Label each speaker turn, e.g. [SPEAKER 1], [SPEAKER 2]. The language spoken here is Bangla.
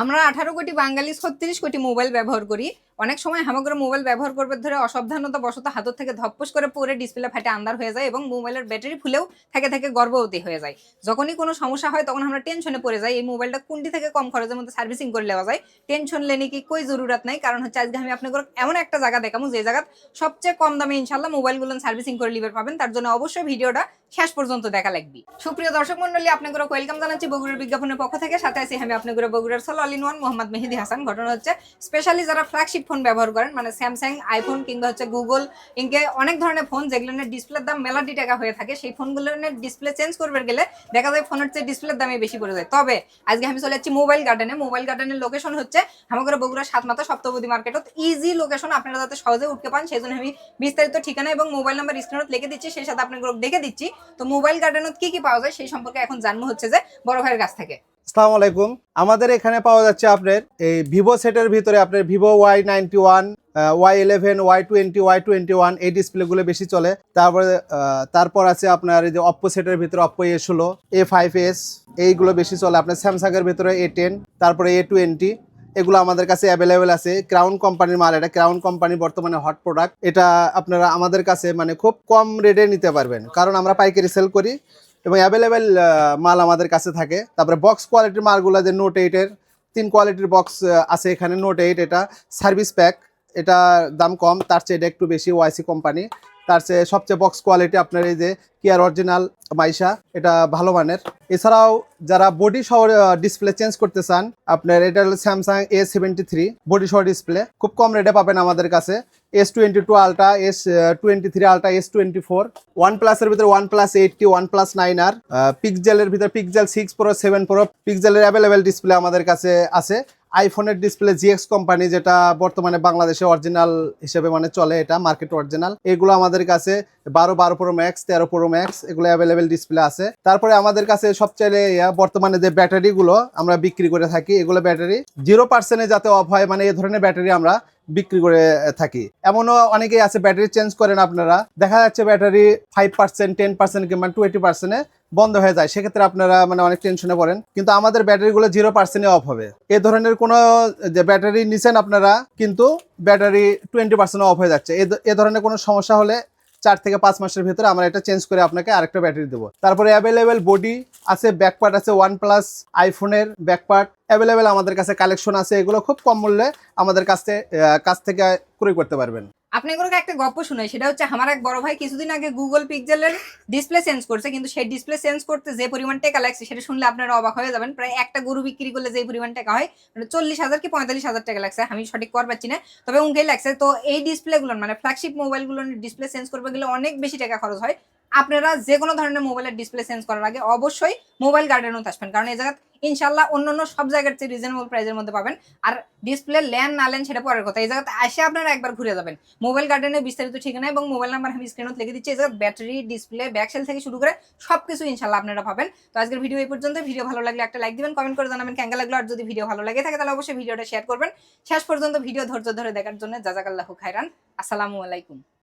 [SPEAKER 1] আমরা আঠারো কোটি বাঙালি ছত্রিশ কোটি মোবাইল ব্যবহার করি। অনেক সময় সমগ্র মোবাইল ব্যবহার করবে ধরে অসাবধানতা বশত হাতত থেকে ধপ্পস করে পরে ডিসপ্লে ফাটে আন্দার হয়ে যায় এবং মোবাইলের ব্যাটারি ফুলেও থেকে থেকে গর্ভবতী হয়ে যায়। যখনই কোনো সমস্যা হয় তখন আমরা টেনশনে পড়ে যাই। এই মোবাইলটা কোনটি থেকে কম খরচের মধ্যে সার্ভিসিং করে নেওয়া যায়। টেনশন লেনে কি কই জরুরত নাই। কারণ হচ্ছে আজকে আমি আপনাকে এমন একটা জায়গা দেখাবো যে জায়গা সবচেয়ে কম দামে ইনশাল্লাহ মোবাইলগুলো সার্ভিসিং করে লিভার পাবেন। তার জন্য অবশ্যই ভিডিওটা শেষ পর্যন্ত দেখা লাগবে। সুপ্রিয় দর্শক মন্ডলী আপনাকে ওয়েলকাম জানাচ্ছি বগুড়ার বিজ্ঞাপনের পক্ষ থেকে। সাথে আছি আমি আপনাদের বগুড়ার soul all in one Mohammad Mehedi Hasan. ঘটনা হচ্ছে স্পেশালি যারা ফ্ল্যাগশিপ ফোন ব্যবহার করেন মানে স্যামসাং আইফোন কিংবা হচ্ছে গুগল ইনকে অনেক ধরনের ফোন যেগুলো ডিসপ্লের দাম মেলাটি টাকা হয়ে থাকে, সেই ফোনগুলোর ডিসপ্লে চেঞ্জ করবে গেলে দেখা যায় ফোনের চেয়ে ডিসপ্লের দামে বেশি পড়ে যায়। তবে আজকে আমি চলে যাচ্ছি মোবাইল গার্ডেনে মোবাইল গার্ডেনের লোকেশন হচ্ছে আমাদের Bogura Satmatha Saptapadi market easy location আপনারা যাতে সহজে উঠতে পান সেই জন্য আমি বিস্তারিত ঠিকানা এবং মোবাইল নাম্বার স্ক্রিনত লিখে দিচ্ছি, সেই সাথে আপনার দেখে দিচ্ছি। তো মোবাইল গার্ডেনত কি কি পাওয়া যায়, সেই সম্পর্কে এখন জানব হচ্ছে যে বড় ভাইয়ের কাছ থেকে।
[SPEAKER 2] আসসালামু আলাইকুম। আমাদের এখানে পাওয়া যাচ্ছে আপনার এই ভিভো সেটের ভিতরে আপনার Vivo Y ninety one Y eleven, Y twenty Y twenty one, এই ডিসপ্লেগুলো বেশি চলে। তারপরে তারপর আছে আপনার এই যে অপ্পো সেটের ভিতরে অপ্পো এ ষোলো এ ফাইভ এস এইগুলো বেশি চলে। আপনার স্যামসাংয়ের ভিতরে এ টেন তারপরে এ টোয়েন্টি এগুলো আমাদের কাছে অ্যাভেলেবেল আছে। ক্রাউন কোম্পানির মাল, এটা ক্রাউন কোম্পানি বর্তমানে হট প্রোডাক্ট এটা আপনারা আমাদের কাছে মানে খুব কম রেটে নিতে পারবেন। কারণ আমরা পাইকারি সেল করি। এবং অ্যাভেলেবেল মাল আমাদের কাছে থাকে। তারপরে বক্স কোয়ালিটির মালগুলো যে নোট এইটের তিন কোয়ালিটির বক্স আছে এখানে নোট এইট এটা সার্ভিস প্যাক এটা দাম কম, তার চেয়ে এটা একটু বেশি ওয়াইসি কোম্পানি তার চেয়ে সবচেয়ে বক্স কোয়ালিটি আপনার এই যে কেয়ার অরিজিনাল মাইশা, এটা ভালো মানের। এছাড়াও যারা বডি সহ ডিসপ্লে চেঞ্জ করতে চান, আপনার এটা হলো Samsung A seventy three body সহ ডিসপ্লে খুব কম রেটে পাবেন আমাদের কাছে। S twenty two ultra S twenty three ultra S twenty four one প্লাসের ভিতরে OnePlus eight T OnePlus nine আর পিকজেলের ভিতরে Pixel six pro seven pro পিকজেলের available display আমাদের কাছে আছে। আইফোনের ডিসপ্লে জিএক্স কোম্পানি যেটা বর্তমানে বাংলাদেশে অরিজিনাল হিসেবে মানে চলে এটা মার্কেট অরিজিনাল এগুলো আমাদের কাছে বারো বারো প্রো ম্যাক্স তেরো প্রো ম্যাক্স এগুলো অ্যাভেলেবেল ডিসপ্লে আছে। তারপরে আমাদের কাছে সবচেয়ে বর্তমানে যে ব্যাটারিগুলো আমরা বিক্রি করে থাকি, এগুলো ব্যাটারি জিরো পার্সেন্টে যাতে অফ হয় মানে এ ধরনের ব্যাটারি আমরা বিক্রি করে থাকি। এমনও অনেকেই আছে, ব্যাটারি চেঞ্জ করেন আপনারা। দেখা যাচ্ছে battery five percent ten percent কিংবা টোয়েন্টি পার্সেন্টে বন্ধ হয়ে যায়। সেক্ষেত্রে আপনারা মানে অনেক টেনশনে পড়েন। কিন্তু আমাদের ব্যাটারিগুলো জিরো পার্সেন্টে অফ হবে। এ ধরনের কোনো, যে, ব্যাটারি নিছেন আপনারা, কিন্তু ব্যাটারি টোয়েন্টি পার্সেন্ট অফ হয়ে যাচ্ছে। এ- ধরনের কোনো সমস্যা হলে চার থেকে পাঁচ মাসের ভেতরে আমরা এটা চেঞ্জ করে আপনাকে আরেকটা ব্যাটারি দেবো। তারপরে অ্যাভেলেবেল বডি আছে ব্যাকপার্ট আছে ওয়ান প্লাস আইফোনের ব্যাকপার্ট অ্যাভেলেবেল আমাদের কাছে কালেকশন আছে, এগুলো খুব কম মূল্যে আমাদের কাছে কাছ থেকে ক্রয় করতে পারবেন।
[SPEAKER 1] আপনাকে একটা গল্প শোনাই, সেটা হচ্ছে আমার এক বড় ভাই কিছুদিন আগে গুগল পিক্সেলের ডিসপ্লে চেঞ্জ করছে, কিন্তু সেই ডিসপ্লে চেঞ্জ করতে যে পরিমাণ টাকা লাগছে, সেটা শুনলে আপনারা অবাক হয়ে যাবেন। প্রায় একটা গরু বিক্রি করলে যে পরিমাণ টাকা হয় মানে চল্লিশ হাজার কি পঁয়তাল্লিশ হাজার টাকা লাগছে, আমি সঠিক কর পাচ্ছি না। তবে উনকেই লাগছে, তো এই ডিসপ্লেগুলো মানে ফ্ল্যাগশিপ মোবাইলগুলোর ডিসপ্লে চেঞ্জ করবে গেলে অনেক বেশি টাকা খরচ হয়। আপনারা যে কোনো ধরনের মোবাইলের ডিসপ্লে চেঞ্জ করার আগে অবশ্যই মোবাইল গার্ডেনও আসবেন। কারণ এই জায়গায় ইনশাল্লাহ অন্য অন্য সব জায়গার চেয়ে রিজনেবল প্রাইসের মধ্যে পাবেন। আর ডিসপ্লে ল্যান না লেন সেটা পরের কথা। এই জায়গাতে আসে আপনারা একবার ঘুরে যাবেন। মোবাইল গার্ডেনে বিস্তারিত ঠিকানা এবং মোবাইল নাম্বার আমি স্ক্রিনত লিখে দিচ্ছি। এই জায়গায় ব্যাটারি ডিসপ্লে ব্যাকসেল থেকে শুরু করে সবকিছু ইনশাল্লাহ আপনারা পাবেন। তো আজকের ভিডিও এই পর্যন্ত। ভিডিও ভালো লাগলে একটা লাইক দিবেন কমেন্ট করে জানাবেন কেঙ্গা লাগল। আর যদি ভিডিও ভালো লাগে থাকে, তাহলে অবশ্যই ভিডিওটা শেয়ার করবেন। শেষ পর্যন্ত ভিডিও ধৈর্য ধরে দেখার জন্য জাজাকাল্লাহু খাইরান আসসালামু আলাইকুম।